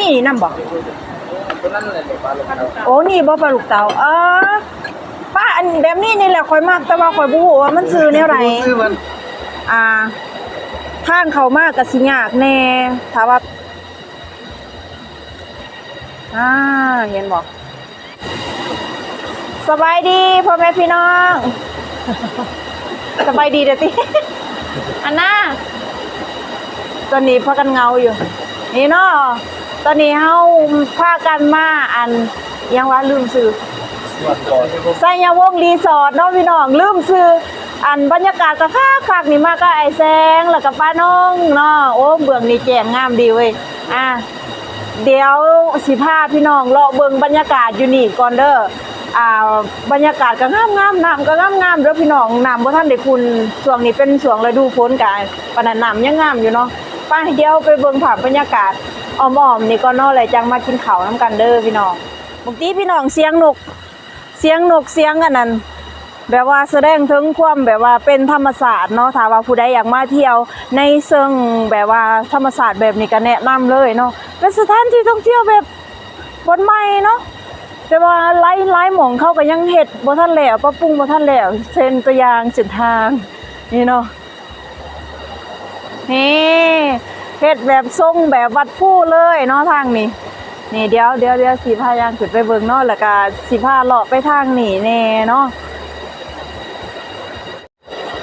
มีนี่นำบ่ตัวนั้นเลยปลาลูกเตาโอ้นี่บ่ปลาลูกเต๋าเออป้าอันแบบนี้นี่แหละข่อยมักแต่ว่าข่อยบ่ฮู้ว่ามันซื้อแนวใดซื้อมันอ่าทางเข้ามาก็สิยากแน่ถ้าว่าอ่าเห็นบ่สบายดีพ่อแม่พี่น้อง สบายดีเด้อติอันน่าตอนนี้พากันเงาอยู่ นี่เนาะ ตอนนี้เฮาพากันมาอันยังว่าลืมซื้อส่วนก่อนไสยาวงศ์รีสอร์ทเนาะพี่น้องลืมซื้ออันบรรยากาศก็คักคักนี่มาก็ไอแซงแล้วก็ป้าน้องเนาะโอ้เบื้องนี่แจ่งงามดีเว้ยอะเดี๋ยวสิพาพี่น้องเลาะเบิ่งบรรยากาศอยู่นี่ก่อนเด้ออ่าบรรยากาศก็งามงามๆน้ำก็งามงามๆเด้อพี่น้องน้ำบ่ทันได้คุณช่วงนี้เป็นช่วงฤดูฝนกายปานนั้นน้ำยังงามอยู่เนาะไปเดี๋ยวไปเบิ่งภาพบรรยากาศ อ้อมๆนี่ก็นาะเลยจังมากินข้าวนํกันเด้อพี่น้องบางทีพี่น้องเสียงนก เสียงนกเสียงอันนั้นแบบว่าแสดงถึงความแบบว่าเป็นธรรมศาสตร์เนาะถ้าว่าผู้ใดอยากมาเที่ยว ในเชิงแบบว่าธรรมศาสตร์แบบนี้ก็แนะนำเลยเนาะเป็นสถานที่ท่องเที่ยวแบบบนใหม่เนาะแต่ว่าไล่ไล่หมองเข้าก็ยังเฮ็ดบ่ทันแล้วปรับปรุงบ่ทันแล้วเส้นตัวอย่างเส้นทางนี่เนาะนี่ เฮ็ดแบบทรงแบบวัดผู้เลยเนาะทางนี้นี่เดี๋ยวเดี๋ยวเดี๋ยวสิพายางขึ้นไปเบิ่งเนาะแล้วก็สิพาเลาะไปทางนี้แน่เนาะ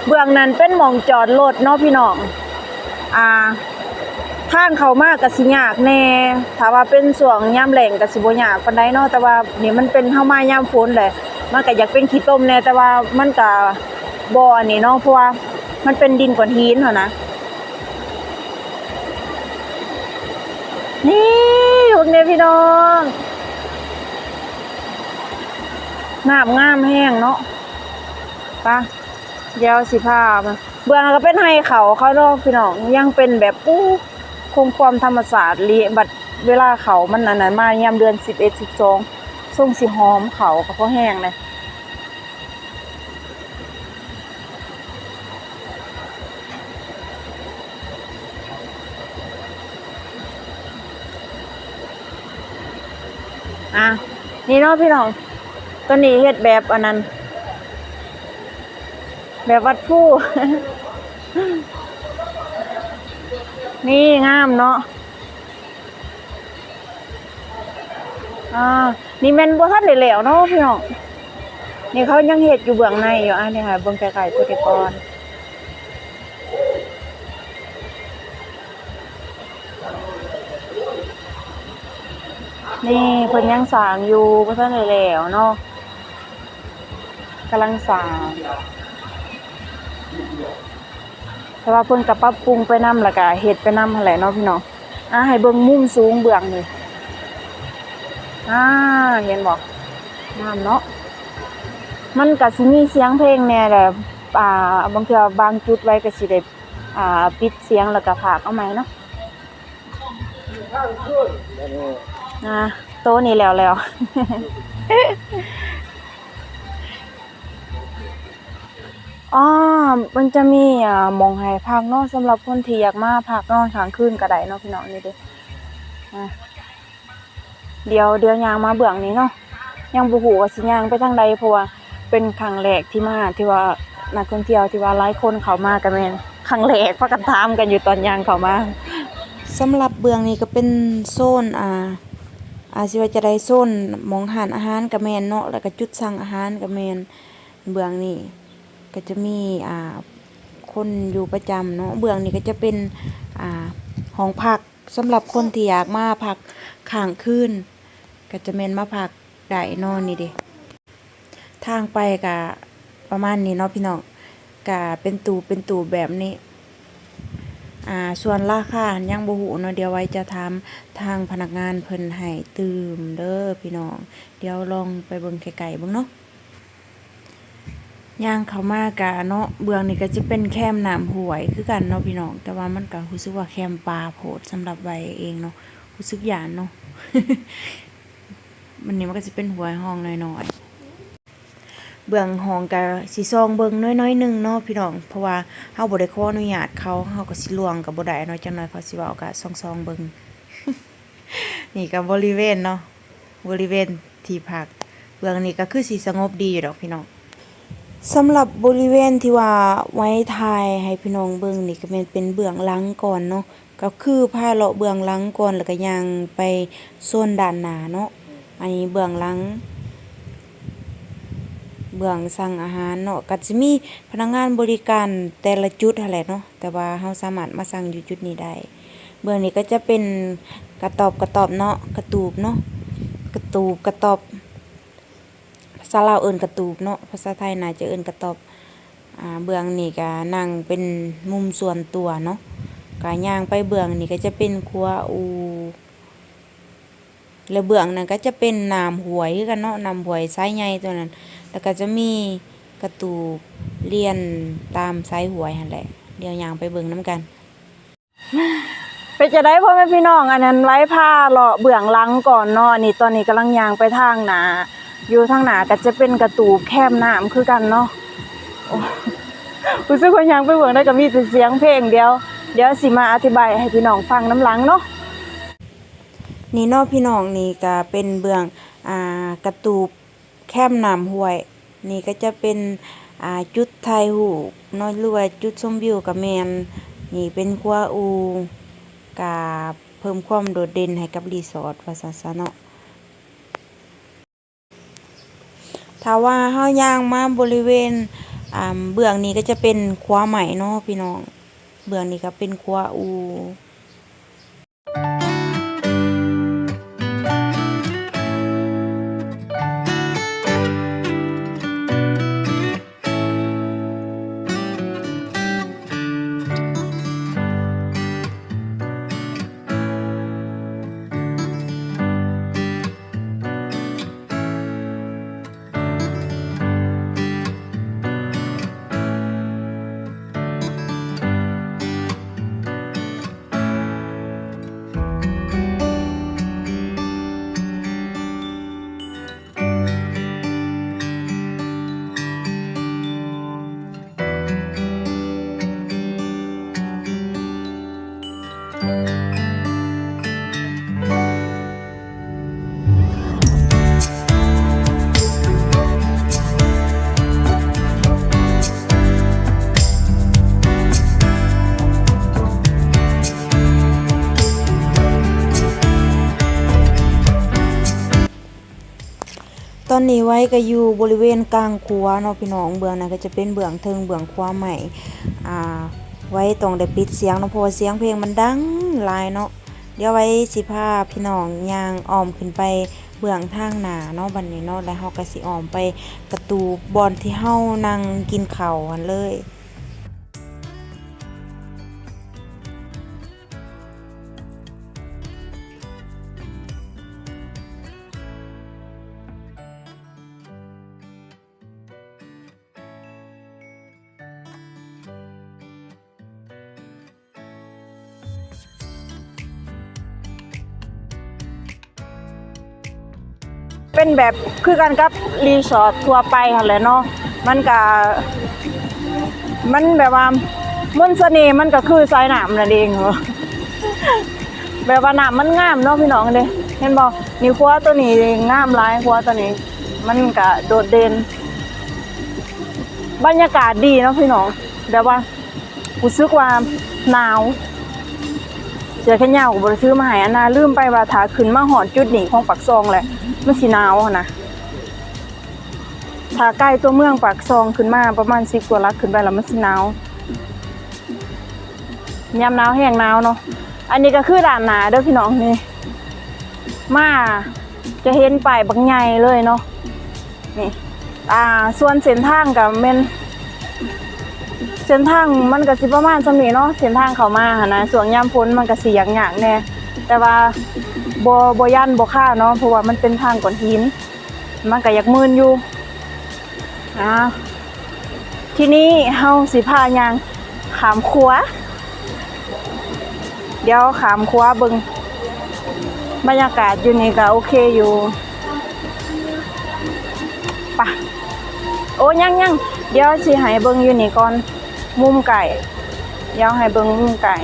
เบื้องนั้นเป็นหมองจอดรถเนาะพี่น้องอ่าทางเขามาก็สิยากแน่ถ้าว่าเป็นช่วงยามแหลงก็สิบ่ยากปนใดเนาะแต่ว่านี่มันเป็นเฮามายามฝนแหละมันก็อยากเป็นขี้ต้มแน่แต่ว่ามันก็บ่อนนี้เนาะเพราะว่ามันเป็นดินก้อนหินเนาะนะ นี่พวกนี้พี่น้องน้ำงามแห้งเนาะปะเดี๋ยวสิพามาเบื้องก็เป็นไฮเขาเขาเนาะพี่น้องยังเป็นแบบอู้คงความธรรมศาสตร์ลีบัดเวลาเขามันอันนั้นมายามเดือนสิบเอ็ดสิบสองส่งสิหอมเขาก็เพราะแห้งเลย อะนี่เนาะพี่น้องตัวนี้เฮ็ดแบบอันนั้น แบบวัดผู้นี่งามเนาะอ่านี่แม่นบ่ทันได้แล้วเนาะพี่น้องนี่เขายังเฮ็ดอยู่เบื้องในอยู่อะนี่ค่ะเบิ่งไกลๆตัวเด็กก่อน นี่เพิ่นยังสางอยู่บ่ทันได้แล้วเนาะกำลังสางแต่ว่าเพิ่นก็ปรับปรุงไปนำแล้วก็เฮ็ดไปนำหั่นแหละเนาะพี่น้องอ่าให้เบิ่งมุมสูงเบื้องนี่อ่าเห็นบ่งามเนาะมันก็สิมีเสียงเพลงแน่แหละอ่าบางเทื่อบางจุดไว้ก็สิได้อ่าปิดเสียงแล้วก็พากเอาใหม่เนาะ อ่าโตะนี่แล้วแล้วอ๋อมันจะมีอ่าหมองให้พักเนาะสำหรับคนที่อยากมาพักนอนค้างคืนก็ได้เนาะพี่น้องนี่เด้อะเดี๋ยวเดี๋ยวยางมาเบื้องนี้เนาะยังบ่ฮู้ว่าสิย่างไปทางใดเพราะว่าเป็นครั้งแรกที่มาที่ว่านักท่องเที่ยวที่ว่าหลายคนเข้ามาก็แม่นครั้งแรกพากันถามกันอยู่ตอนย่างเข้ามาสำหรับเบื้องนี้ก็เป็นโซนอ่า อาสิว่าจะได้โซนมองหารอาหารก็แมนเนาะแล้วก็จุดสั่งอาหารก็แมนเบื้องนี้ก็จะมีอ่าคนอยู่ประจำเนาะเบื้องนี้ก็จะเป็นอ่าห้องพักสำหรับคนที่อยากมาพักค้างคืนก็จะแมนมาพักได้เนอนนี่เด้ทางไปก็ประมาณนี้เนาะพี่น้องก็เป็นตูเป็นตูแบบนี้ อ่าส่วนราคายังบ่ฮู้เนาะเดี๋ยวไว้จะถามทางพนักงานเพิ่นให้ตื่มเด้อพี่น้อง เดี๋ยวลองไปเบิ่งไกลๆเบิ่งเนาะย่างเขามากะเนาะเบืองนี่ก็จะเป็นแคมน้ำหวยคือกันเนาะพี่น้อง แต่ว่ามันก็รู้สึกว่าแคมปลาโพดสำหรับไว้เองเนาะรู้สึกหยานเนาะมันนี่มันก็จะเป็นหวยห้องน้อยๆ เบื้องห้องก็สิซองเบิ่งน้อยๆหนึงเนาะพี่น้อง เพราะว่าเฮาบ่ได้ขออนุญาตเขาเฮาก็สิลวงก็บ่ได้เนาะจังน้อยเขาสิเว้าก็ซองๆเบิ่งนี่ก็บริเวณเนาะบริเวณที่พักเบื้องนี้ก็คือสิสงบดีอยู่ดอกพี่น้องสำหรับบริเวณที่ว่าไว้ถ่ายให้พี่น้องเบิ่งนี่ก็แม่นเป็นเบื้องหลังก่อนเนาะก็คือพาเลาะเบื้องหลังก่อนแล้วก็ย่างไปโซนด้านหนาเนาะอันนี้เบื้องหลัง เบื้องสั่งอาหารเนาะก็จะมีพนักงานบริการแต่ละจุดหั่นแหละเนาะแต่ว่าเราสามารถมาสั่งอยู่จุดนี้ได้ เบื้องนี้ก็จะเป็นกระตอบกระตอบเนาะกระตูบเนาะกระตูบกระตอบภาษาลาวเอิ้นกระตูบเนาะภาษาไทยน่าจะเอิ้นกระตอบอ่าเบื้องนี้ก็นั่งเป็นมุมส่วนตัวเนาะก็ย่างไปเบื้องนี้ก็จะเป็นครัวอูแล้วเบื้องนั้นก็จะเป็นน้ำหวยกันเนาะน้ำหวยสายใหญ่ตัวนั้น แล้วก็จะมีกระตูบเลียนตามสายหวยหั่นแหละ เดี๋ยวย่างไปเบิ่งนํกัน ไปจะได้พ่อแม่พี่น้องอันนั้นไว้ผ้าเลาะเบื้องหลังก่อนเนาะนี่ตอนนี้กำลังยางไปทางหนาอยู่ทางหนาก็จะเป็นกระตูบแคมน้ำคือกันเนาะโอ้รู้สึกว่ายางไปเบื้องได้ก็มีแต่เสียงเพลงเดียว เดี๋ยวสิมาอธิบายให้พี่น้องฟังน้ำหลังเนาะนี่เนอกพี่น้องนี่ก็เป็นเบื้องอ่ากระตูบ แคมน้ำห้วย นี่ก็จะเป็นอ่าจุดถ่ายรูนาะหรือว่าจุดชมวิวกับแมนนี่เป็นครัวอูกาเพิ่มความโดดเด่นให้กับรีสอร์ทว่าซั่นซะเนาะถ้าว่าเฮาย่างมาบริเวณอ่าเบื้องนี้ก็จะเป็นครัวใหม่เนาะพี่น้อง เบื้องนี้ก็เป็นครัวอู ตอนนี้ไว้ก็อยู่บริเวณกลางครัวเนาะพี่น้องเบื้องนั้นก็จะเป็นเบื้องเทิงเบื้องครัวใหม่อ่าไว้ตรงได้ปิดเสียงเนาะเพราะว่าเสียงเพลงมันดังหลายเนาะเดี๋ยวไว้สิพาพี่น้องย่างอ้อมขึ้นไปเบื้องทางหนาเนาะบัดนี้เนาะแล้วเฮาก็สิอ้อมไปประตูบอนที่เฮานั่งกินข้ากันเลย เป็นแบบคือกันกับรีสอร์ททั่วไปหั่นแหละเนาะมันก็มันแบบว่ามนต์เสน่ห์มันก็คือสายน้ำนั่นเองเหรอแบบว่าน้ำมันงามเนาะพี่น้องเด้เห็นบ่นี่ครัวตัวนี้งามหลายครัวตัวนี้ มันก็โดดเด่นบรรยากาศดีเนาะพี่น้องแบบว่ารู้สึกว่าหนาวเสื้อแขนยาวก็บ่ได้ซื้อมาให้อันาลืมไปว่าถาขึ้นมาหอดจุดหนีของปักซองแหละ มันสิหนาวนนะถ้าใกล้ตัวเมืองปากซองขึ้นมาประมาณ10กว่าลักขึ้นไปแล้วมันสิหนาวยามหนาวแห้งหนาวเนาะอันนี้ก็คือด่านหนาเด้อพี่น้องนี่มาจะเห็นป้ายบักใหญ่เลยเนาะนี่อ่าส่วนเส้นทางก็แม่นเส้นทางมันก็สิประมาณสมีเนาะเส้นทางเขามาหนะส่วนยามพ้นมันก็สิยากๆแน่แต่ว่า บบย่านบ่ค่าเนาะเพราะว่ามันเป็นทางก้อนหิน มันก็อยากมืนอยู่อ่าทีนี้เฮาสิพาย่างขามขัว เดี๋ยวขามขัวเบิงบรรยากาศอยู่นี่ก็โอเคอยู่ปะโอ้ยังยังเดี๋ยวสิให้เบิงอยู่นี่ก่อน มุมไก่เดี๋ยวให้เบิงมุมไก่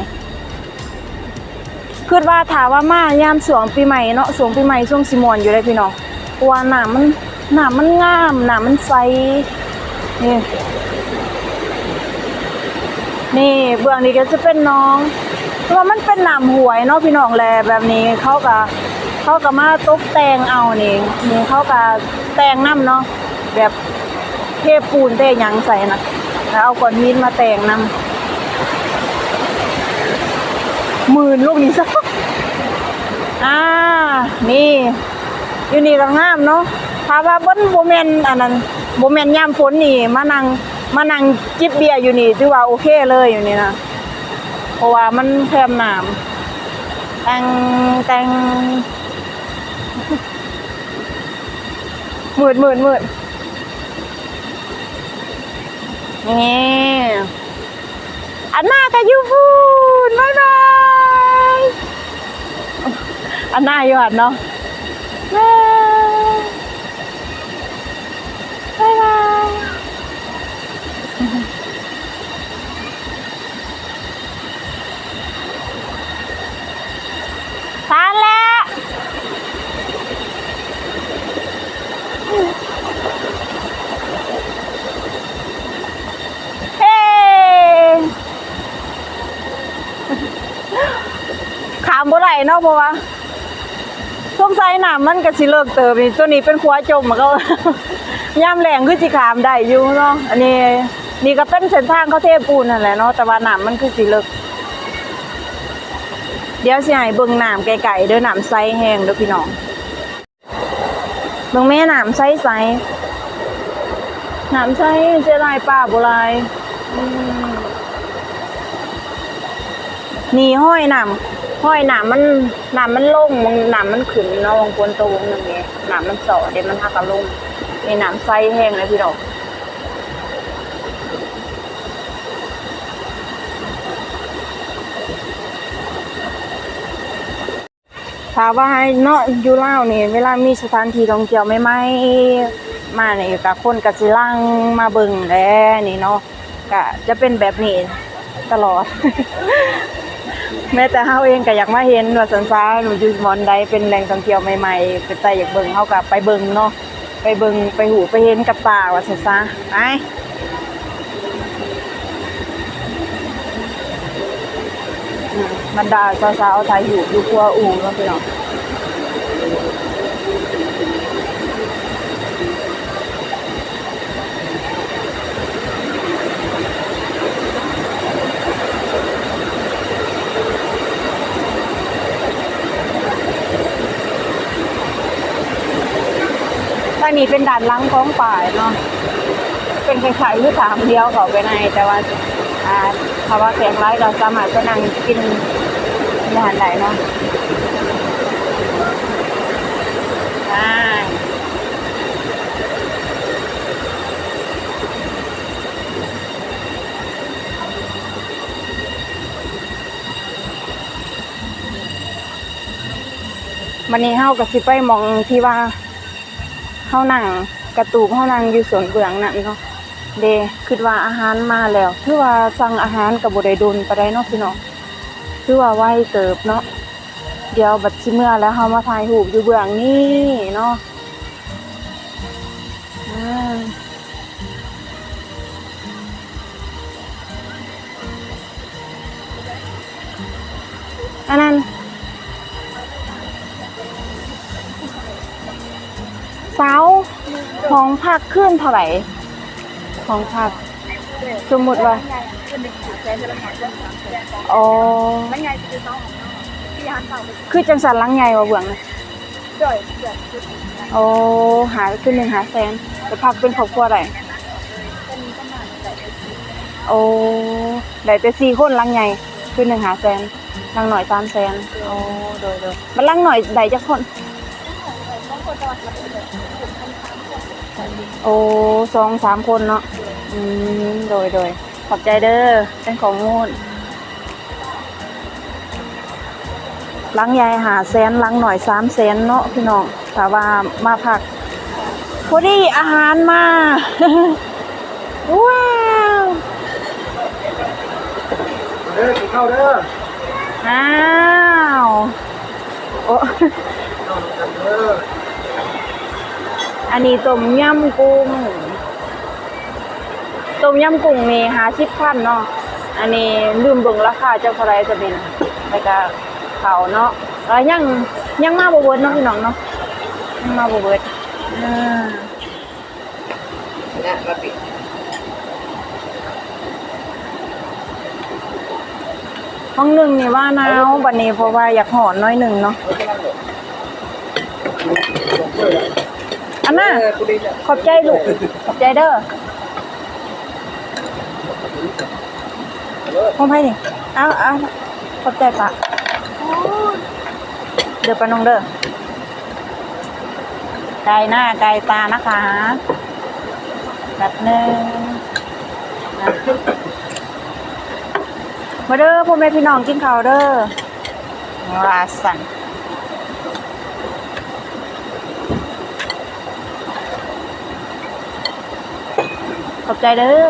คิดว่าถามว่ามายามสวงปีใหม่เนาะสวงปีใหม่ช่วงสิมวนอยู่เลยพี่น้องเพราะว่าน้ำมันน้ำมันงามน้ำมันใสนี่นี่เบื้องนี้ก็จะเป็นน้องเพราะมันเป็นน้ำหวยเนาะพี่น้องแลแบบนี้เขาก็เขาก็มาตกแต่งเอานี่นี่เขาก็แต่งน้ำเนาะแบบเทปูนเทหยังใส่นะแล้วเอาก้อนหินมาแต่งน้ำ หมื่นลูกนี้สักอ่า นี่อยู่นี่ก็งามเนาะถ้าว่าเบิ้นโบแมนอันนั้นโบแมนยามฝนนี่ มานั่งมานั่งจิบเบียร์อยู่นี่ถือว่าโอเคเลยอยู่นี่นะเพราะว่ามันแคมน้ำแตงแต่งมืดมืดมืดนี่อันหน้าก็อยู่พูนบ๊ายบาย อันหน้าอยู่หันเนาะบ๊ายบายทานแล้วเฮ้ขามบ่ไหลเนาะเพราะว่า สัยน้ำมันก็สิเลิกเติมนี่ตัวนี้เป็นขัวจมมันก็ ย่ำแรงคือสิขามได้อยู่เนาะอันนี้นี่ก็เป็นเส้นทางเขาเทปูนนั่นแหละเนาะแต่ว่าน้ำมันคือสิเลิกเดี๋ยวสิให้เบิ่งน้ำไกลๆเด้อน้ำใสแห้งเด้อพี่น้องเบิ่งแม่น้ำใสๆน้ำใสเสียดายป้าบ่หลายนี่ห้อยน้ำ ห้อยหนามมันหนามมันลงมันหนามมันขึ้นเนาะวงกวนตัววงหนึงเนี่ยหนามมันเสอเดี๋ยวมันหักกะลงนี่หนามไส้แห้งเลยพี่ดอกถามว่าให้เนาะอยู่ลาวนี่ยเวลามีสถานที่ท่องเที่ยวใหม่ๆมานี่ยก็คนก็สิลังมาเบิ่งแล้วนี่เนาะก็จะเป็นแบบนี้ตลอด แม้แต่เฮาเองก็อยากมาเห็นว่าสันซาหนูอยู่หมอนใดเป็นแหล่งท่องเที่ยวใหม่ๆเป็นใจอยากเบิ่งเฮาก็ไปเบิ่งเนาะไปเบิ่งไปหูไปเห็นกับตาว่าสันซาไปอืมบรรดาสาวๆถ่ายอยู่อยู่ครัวอู่เนาะพี่น้อง นี้เป็นด่านลังของป่ายเนาะเป็นคล้ายๆคือสามเดียวเขาไปในแต่ว่าอ่าถ้าว่าแสงไลท์เราสามารถไปนั่งกินอาหารได้เนาะวันนี้เฮาก็สิไปมองที่ว่า เฮานั่งกระตูกเฮานั่งอยู่สวนเบื้องนั่นเนาะเดคิดว่าอาหารมาแล้วคือว่าสั่งอาหารก็บ่ได้โดนปานใดเนาะพี่น้องคือว่าไหวเติบเนาะเดี๋ยวบัดสิเมื่อแล้วเฮามาถ่ายรูอยู่เบื้องนี้เนาะอันนั้น เสาของพักขึ้นเท่าไหร่ ของพัก สมมติว่าอ๋อไม่ไงคือต้องที่ฮันเต่าไปคือจังสันลังใหญ่ว่าเบื้องนะจ่ยเกิดคือโอ้หาขึ้นหนึ่งหาแสนแต่พักเป็นครอบครัวไหนเป็นปรโอ้ได้แต่สี่คนลังใหญ่ขึ้นหนึ่งหาแสนลังหน่อยสามแสนโอ้โดยโดยมันลังหน่อยได้จักคน โอ้สองสามคนเนาะอืมโดยโดยขอบใจเด้อเป็นของมูลลังใหญ่หาแสนลังหน่อยสามแสนเนาะพี่น้องแต่ว่ามาผักพอดีอาหารมา ว้าวเด้อกินข้าวเด้ออ้าว โอ้ต้ อันนี้ต้มยำกุ้งต้มยำกุ้งนี่หาสิบพันเนาะ อันนี้ลืมเบิ่งราคาเจ้าเท่าไรจะเป็นแล้วก็เขาเนาะแล้วยังยังมาบ่เบิเนาะพี่น้องเนาะยังมาบ่เบิดอ่าเนี่ยระปิดห้องหนึ่งนี่ว่าหนาวบัดนี้เพราะว่าอยากหอนน้อยหนึ่งเนาะ เพราะฉะนั้นเลยลงเพื่ออันน่ะเออกูดีจ้ะขอบใจลูก ขอบใจเด้อพ่อไพ่นี่เอาเอาขอบใจปะเดี๋ยวปะนงเด้อไกลหน้าไกลตานะคะแบบหนึ่งมาเด้อพ่อแม่พี่น้องกินข้าวเด้อราสัน ขอบใจเด้อ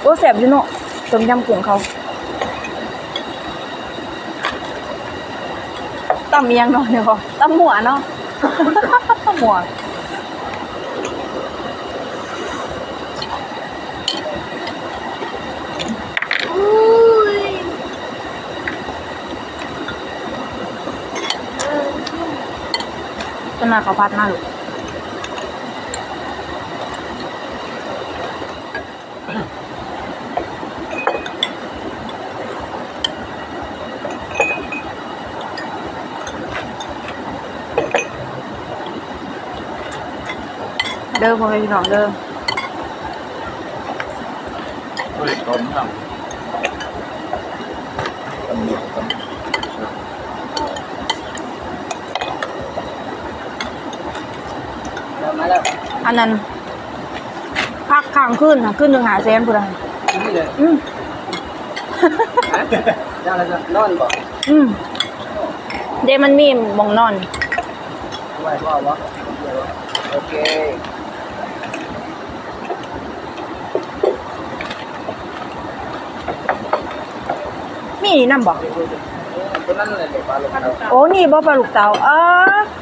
โอ้แสบอยู่เนาะต้มยำกุ้งเขาตำเมียงเนาะเดี๋ยวก่อตำหัวเนาะหัว จะมาเขาวพัดมาลูกเด้อพ่อแม่พี่น้องเด้อเฮ้ยต้นครับตำรวจตำรวจมาแล้ว อั นนั้นพักค้างขึ้นค่ะขึ้นหนึ่งหาแสนพุ่นน่ะนี่เลยอืมฮะย่างอะไรจะนอนบ่อืมเดยวมันมีหมองนอนไหวบ่าวะโอเคมีนี่นำบ่ตัวนั้นเลยเลยปลาลูกเราโอ้นี่บ่ปลาลูกเต๋าเออป้าอัน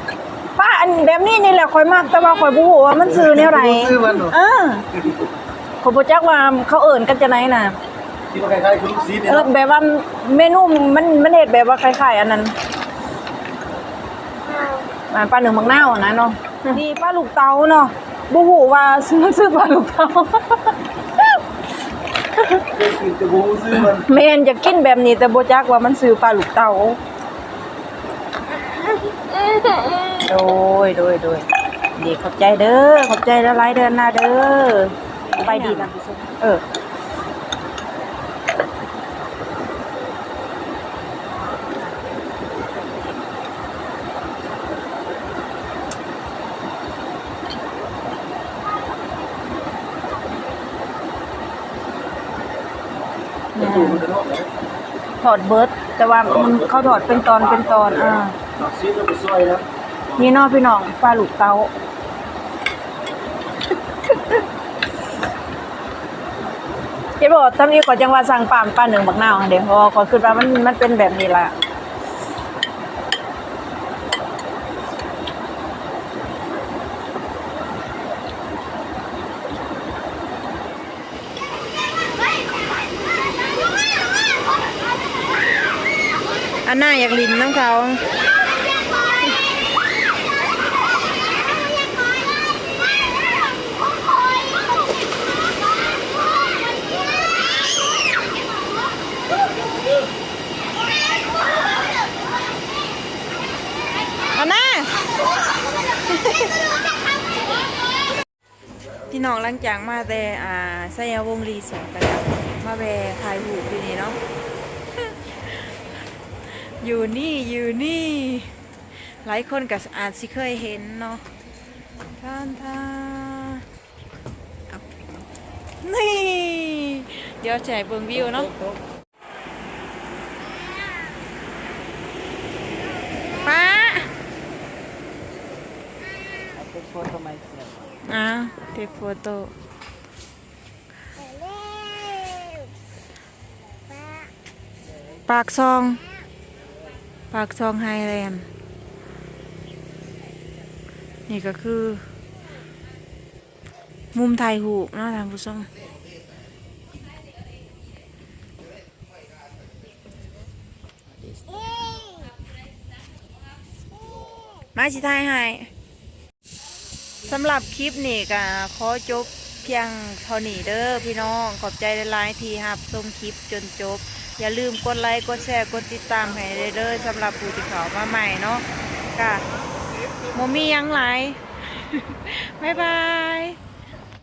แบบนี้นี่แหละข่อยมักแต่ว่าข่อยบ่ฮู้ว่ามันซื้อแนวใดซื้อมันหนูเออข่อยบ่จักว่าเขาเอิ้นกันจังไดน่ะที่ว่าคล้ายๆคุณลูกซีเนี่ยเออแบบว่าเมนูมันมันเฮ็ดแบบว่าคล้ายๆอันนั้นอ่าปลาหนึ่งมักนาวนะเนาะนี่ปลาลูกเต๋าเนาะบ่ฮู้ว่ามันซื้อปลาลูกเต๋าเคยกินแต่บูซื้อมันแม่นจะกินแบบนี้แต่บ่จักว่ามันซื้อปลาลูกเต๋า โดยโดยโดยเด็กขอบใจเด้อขอบใจละลายเดินหน้าเด้อไปดีนะเออถอดเบิร์ดแต่ว่ามันเขาถอดเป็นตอนเป็นตอนอ่า นี่นอพี่น้องปลาลูกเตาเจ๊บอกตอนนี้ขอจังหวะสั่งปลามปลาหนึ่งบักนาวเดี๋ยวพราะว่าขอคิดว่ามันมันเป็นแบบนี้ละอันน่าอยากลินน้ำเขาหน้า พี่น้องหลังจากมาแต่อ่าไซยาวงรีสอร์ทกันแล้วมาแวะถ่ายรูปอยู่นี่เนาะอยู่นี่อยู่นี่ หลายคนก็อาจสิเคยเห็นเนาะท่านท่าเอานี่ เดี๋ยวแจกเบิ่งวิวเนาะ อ้าวเทคโฟโต้ปากซอง ปากซองไฮแลนด์นี่ก็คือ มุมไทยหูนะท่านผู้ชมมาสิทายให้ สำหรับคลิปนี้ก็ขอจบเพียงเท่านี้เด้อพี่น้องขอบใจหลายๆที่รับชมคลิปจนจบ อย่าลืมกดไลค์กดแชร์กดติดตามให้เด้อสำหรับผู้ที่เขามาใหม่เนาะก็โมมี่ยังหลายบ๊ายบาย